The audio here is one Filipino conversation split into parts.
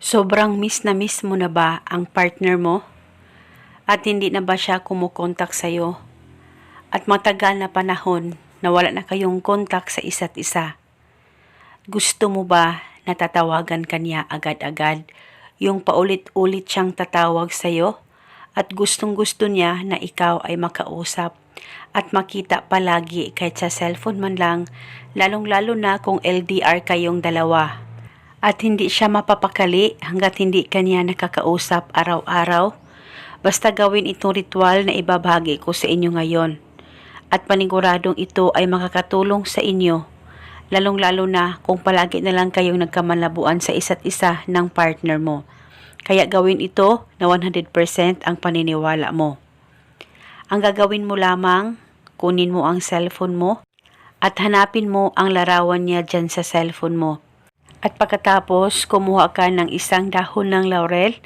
Sobrang miss na miss mo na ba ang partner mo? At hindi na ba siya kumukontak sa'yo? At matagal na panahon na wala na kayong kontak sa isa't isa. Gusto mo ba na tatawagan kanya agad-agad? Yung paulit-ulit siyang tatawag sa'yo? At gustong gusto niya na ikaw ay makausap at makita palagi kahit sa cellphone man lang, lalong-lalo na kung LDR kayong dalawa at hindi siya mapapakali hanggat hindi kanya nakakausap araw-araw. Basta gawin itong ritual na ibabahagi ko sa inyo ngayon. At paniguradong ito ay makakatulong sa inyo, lalong-lalo na kung palagi na lang kayong nagkamalabuan sa isa't isa ng partner mo. Kaya gawin ito na 100% ang paniniwala mo. Ang gagawin mo lamang, kunin mo ang cellphone mo at hanapin mo ang larawan niya dyan sa cellphone mo. At pagkatapos, kumuha ka ng isang dahon ng laurel,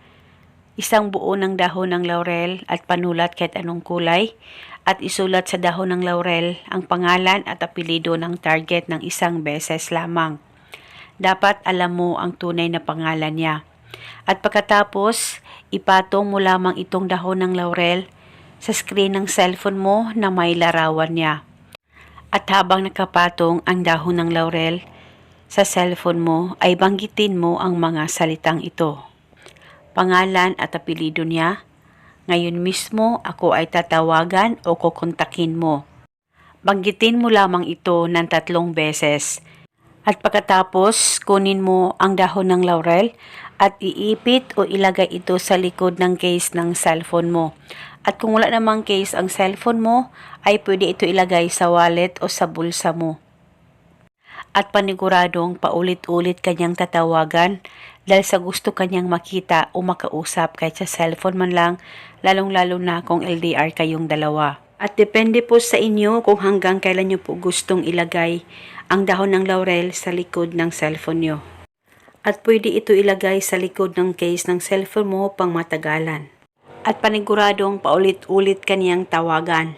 isang buo ng dahon ng laurel at panulat kahit anong kulay, at isulat sa dahon ng laurel ang pangalan at apelido ng target ng isang beses lamang. Dapat alam mo ang tunay na pangalan niya. At pagkatapos, ipatong mo lamang itong dahon ng laurel sa screen ng cellphone mo na may larawan niya. At habang nakapatong ang dahon ng laurel sa cellphone mo ay banggitin mo ang mga salitang ito. Pangalan at apelido niya. Ngayon mismo ako ay tatawagan o kukontakin mo. Banggitin mo lamang ito ng tatlong beses. At pagkatapos, kunin mo ang dahon ng laurel at iipit o ilagay ito sa likod ng case ng cellphone mo. At kung wala namang case ang cellphone mo, ay pwede ito ilagay sa wallet o sa bulsa mo. At paniguradong paulit-ulit kanyang tatawagan dahil sa gusto kanyang makita o makausap kahit sa cellphone man lang, lalong-lalo na kung LDR kayong dalawa. At depende po sa inyo kung hanggang kailan nyo po gustong ilagay ang dahon ng laurel sa likod ng cellphone nyo. At pwede ito ilagay sa likod ng case ng cellphone mo pang matagalan. At paniguradong paulit-ulit kaniyang tawagan.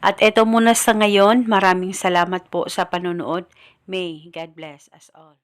At eto muna sa ngayon, maraming salamat po sa panonood. May God bless us all.